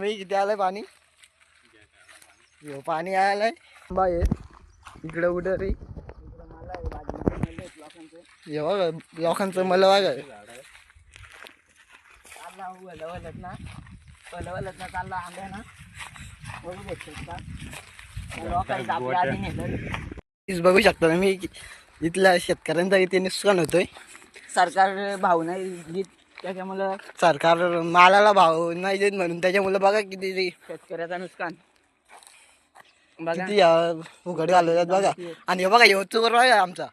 मी किती आलंय पाणी. यो पाणी आलंय. बाय इकडं कुठं रे. हे बघ लोकांचं मला बघा चालला हो, वलवलत ना. वलवलत ना चालला आंब्या ना. बघू शकतो. लोकांचं आपल्या आधी नेलं. बघू शकता ना मी इथल्या शेतकऱ्यांचा इथे नुकसान होतोय. सरकार भाव नाही त्याच्यामुळं सरकार मालाला भाव नाही देत म्हणून त्याच्यामुळे बघा किती ते शेतकऱ्याचं नुकसान. बघा. किती अं, उघड घालवतात बघा. आणि हे बघा हे चोर आहे आमचा.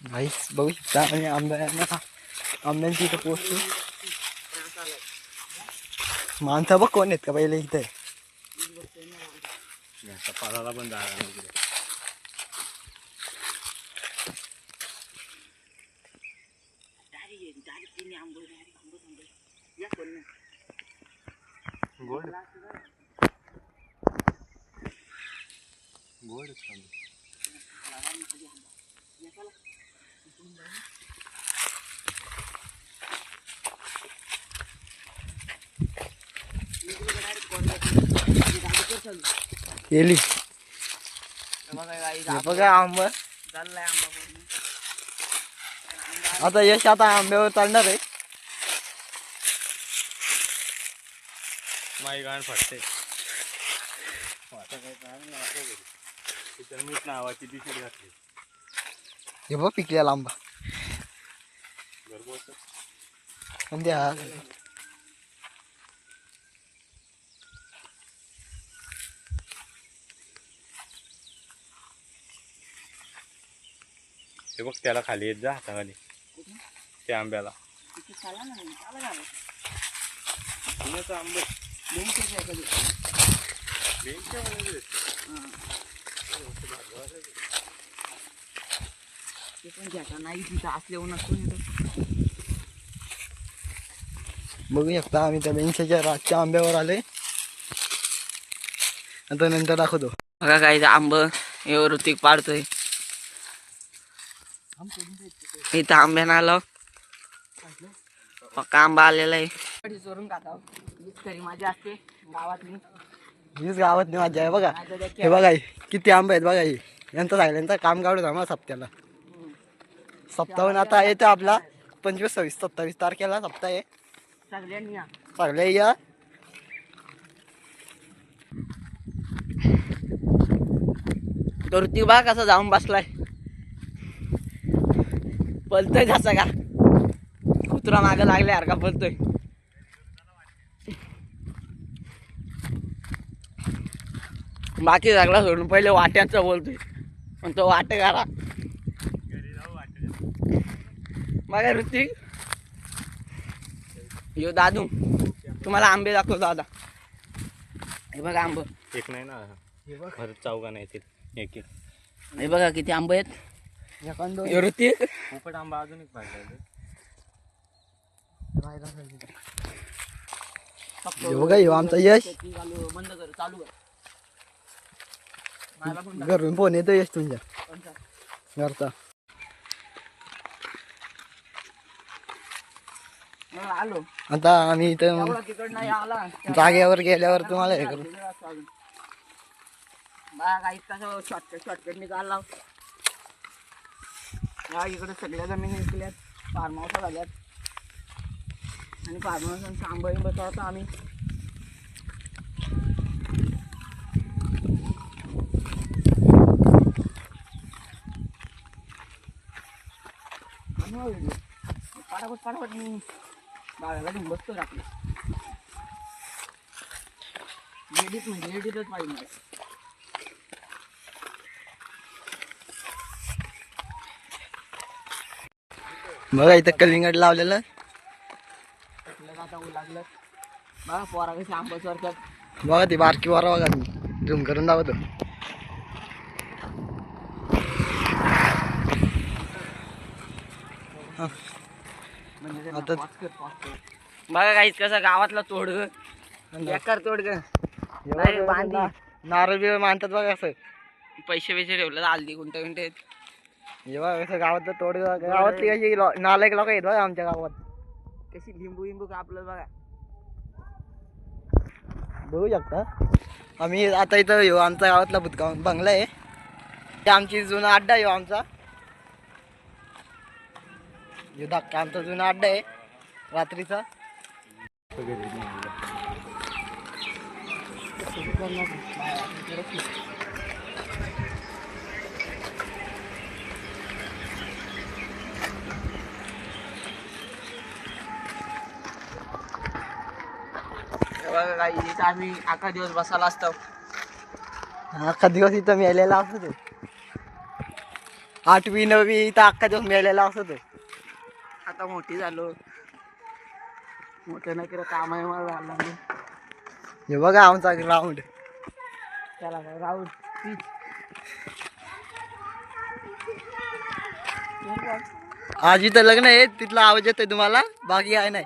भाई बघू शकता आणि आंब्यांना आंब्यांची इथं पोचतो माणसं बघ कोण आहेत का पहिले इथे पालाला पण जागा गोड गोड आंबे. बघा हे आंब. चाललाय आंबा. पूर्ण. आता यश आता आंब्यावर चालणार आहे. माई गाण फाटते. नावाची दिशी घातली. हे बघ पिकलेला आंबा म्हणजे हा हे बघ त्याला खाली येत जा हाताखाली. त्या आंब्याला. आंबे. ते पण घ्यायचा नाही तिथं असल्यावर नसतो येतो बघू. शकता आम्ही त्या बेंच्याच्या रातच्या आंब्यावर आले आता नंतर दाखवतो. बघा काही आंब हे ऋतिक पाडतोय. इथं आंब्यानं आलं. पक्का आंबा आलेला आहे. चोरून खाता. असते गावातली. हीच गावात नाही माझ्या आहे बघा. हे बघा किती आंबे आहेत बघा हे. यांचं सायलेंचा काम काढू थांबा सप्त्याला. सप्ताहून आता येतो आपला पंचवीस सव्वीस सत्तावीस तारखेला सप्ताह आहे. सगळ्यांनी या. सगळे या. तो ऋतिक बघा कसा जाऊन बसलाय. पलतोय जसा का? कुत्रा मागे लागल्या का पलतोय? बाकी सगळा सोडून पहिले वाट्याचं बोलतोय. पण तो वाट करा बघा ऋतिक. यो दादू तुम्हाला आंबे दाखवतो दादा. हे बघा आंब. एक नाही ना खरंच चौगा नाही ते एक एक. हे बघा किती आंबे आहेत. यो ऋतिक. पोपट आंबा अजून एक पाहिजे हे बघा ह्यो आमचा यश. चालू बंद कर चालू कर मला पण घरून फोन येतो यश तुमच्या? घरचा. आलो. आता आम्ही इथं तिकड नाही आला. जागेवर गेल्यावर तुम्हाला हे करू. काही कसं शॉर्टकट शॉर्टकट मी चालला या इकडे सगळ्या जमिनी विकल्यात फार्म हाऊस झाल्यात आणि फार्म हाऊस आंबा होता आम्ही. मी बाळाला घेऊन बसतो आपलं लेडीज म्हणजे लेडीजच पाहिजे मला. बघा इथं कलिंगड लावलेलं. बघा पोरा कशी आंबा चोरतात बघा ती बारकी वारा बघा तुम्ही झूम करून दाखवतो. हा. आता- बघा काहीच कसं गावातला तोड बेकार तोड हे बांधी. नारळ मानतात बघा असं. पैसे पैसे ठेवलं हल्दी गुंट गुंट हे बघा कसं गावातलं तोड गावातली कशी नालायक लोक आहेत बघा आमच्या गावात. कशी लिंबू लिंबू कापलं बघा. बघू शकता. आम्ही आता इथं येऊ आमचा गावातला भूतगाव बंगला आहे. ते आमची जुना अड्डा येऊ आमचा. ह्यो धक्का आमचा जुना अड्डा आहे. रात्रीचा. बघा काही इथं आम्ही अकरा दिवस बसायला असतो. अख्खा दिवस इथं मेलेला असतो तो. आठवी नववी इथं अख्खा दिवस मेलेला असतो तो. आता मोठी झालो. मोठं नाही केलं काम आहे मला झालं नाही. हे बघा आमचा ग्राउंड चला काय राहुल पीच आज इथं लग्न आहे तिथला आवाज येतोय तुम्हाला. बाकी आहे नाही.